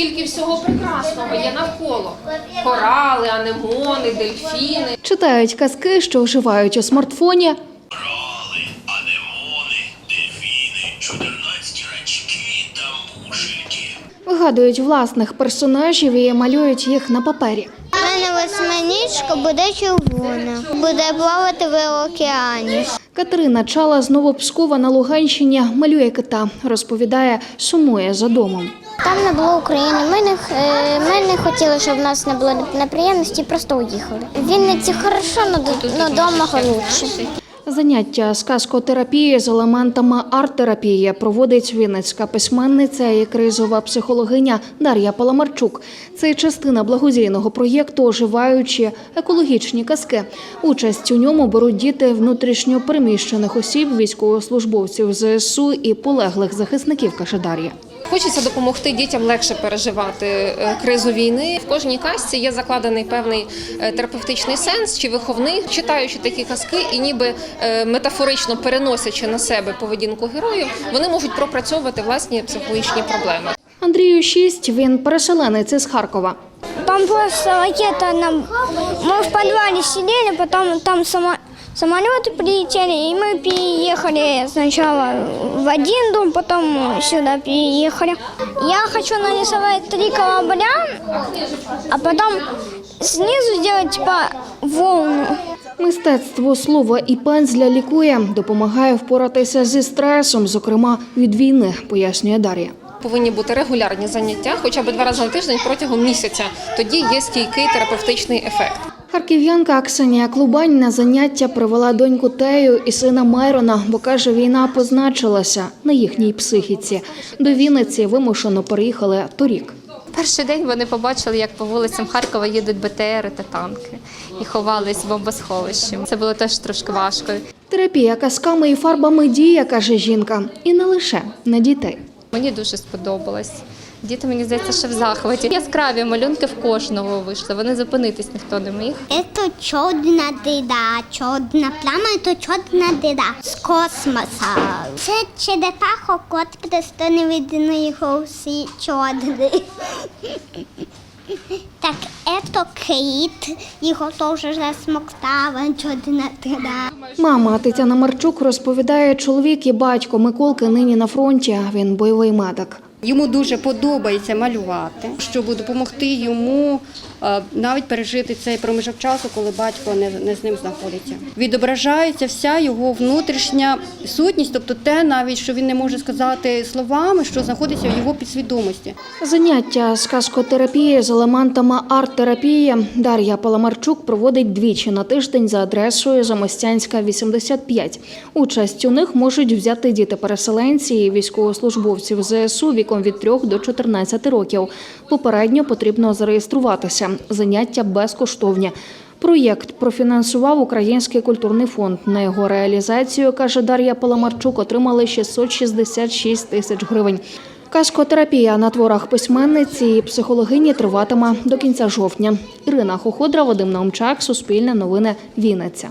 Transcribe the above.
скільки всього прекрасного є навколо. Корали, анемони, дельфіни. Читають казки, що вживають у смартфоні, Корали, анемони, дельфіни, 14 рачки та мушельки. вигадують власних персонажів і малюють їх на папері. У мене восьминічка буде червона, буде плавати в океані. Катерина Чала з Новопскова на Луганщині малює кита. Розповідає, сумує за домом. Там не було України. Ми не, е, ми не хотіли, щоб в нас не було неприємності, просто уїхали. В Вінниці хорошо, але вдома лучше. Заняття з казкотерапії з елементами арт-терапії проводить вінницька письменниця і кризова психологиня Дар'я Паламарчук. Це частина благодійного проєкту Оживаючі екологічні казки. Участь у ньому беруть діти внутрішньо переміщених осіб, військовослужбовців ЗСУ і полеглих захисників каже Дар'я. Хочеться допомогти дітям легше переживати е, кризу війни. В кожній казці є закладений певний е, терапевтичний сенс чи виховний, читаючи такі казки, і ніби е, метафорично переносячи на себе поведінку героїв, вони можуть пропрацьовувати власні психологічні проблеми. Андрію 6, він переселенець із Харкова. Там просто ракета нам. Мы в подвале сидели, потом там само... самолеты прилетели, и мы переехали сначала в один дом, потом сюда переехали. Я хочу нарисовать три корабля, а потом снизу сделать типа волну. Мистецтво слова і пензля лікує, допомагає впоратися зі стресом, зокрема від війни, пояснює Дар'я. Повинні бути регулярні заняття, хоча б два рази на тиждень протягом місяця. Тоді є стійкий терапевтичний ефект. Харків'янка Ксенія Клубань на заняття привела доньку Тею і сина Майрона, бо каже, війна позначилася на їхній психіці. До Вінниці вимушено переїхали торік. Перший день вони побачили, як по вулицям Харкова їдуть БТРи та танки і ховались в бомбосховищі. Це було теж трошки важко. Терапія казками і фарбами діє, каже жінка, і не лише на дітей. Мені дуже сподобалось. Діти, мені здається, що в захваті. Яскраві малюнки в кожного вийшли. Вони зупинитись ніхто не міг. Это чорна дыра, чорна пляма, это чорна дыра з космоса. Це черепаха, кот просто не видно його всі чорні. Кит, його теж засмоктала чорна тида. Мама Тетяна Марчук розповідає, чоловік і батько Миколки нині на фронті. Він бойовий медик. Йому дуже подобається малювати, щоб допомогти йому навіть пережити цей проміжок часу, коли батько не, не з ним знаходиться. Відображається вся його внутрішня сутність, тобто те, навіть що він не може сказати словами, що знаходиться в його підсвідомості. Заняття з казкотерапії з елементами арт-терапії Дар'я Паламарчук проводить двічі на тиждень за адресою Замостянська, 85. Участь у них можуть взяти діти-переселенці і військовослужбовців ЗСУ віком від 3 до 14 років. Попередньо потрібно зареєструватися. Заняття безкоштовні. Проєкт профінансував Український культурний фонд. На його реалізацію, каже Дар'я Паламарчук, отримали 666 тисяч гривень. Казкотерапія на творах письменниці і психологині триватиме до кінця жовтня. Ірина Хоходра, Вадим Наумчак, Суспільне новини, Вінниця.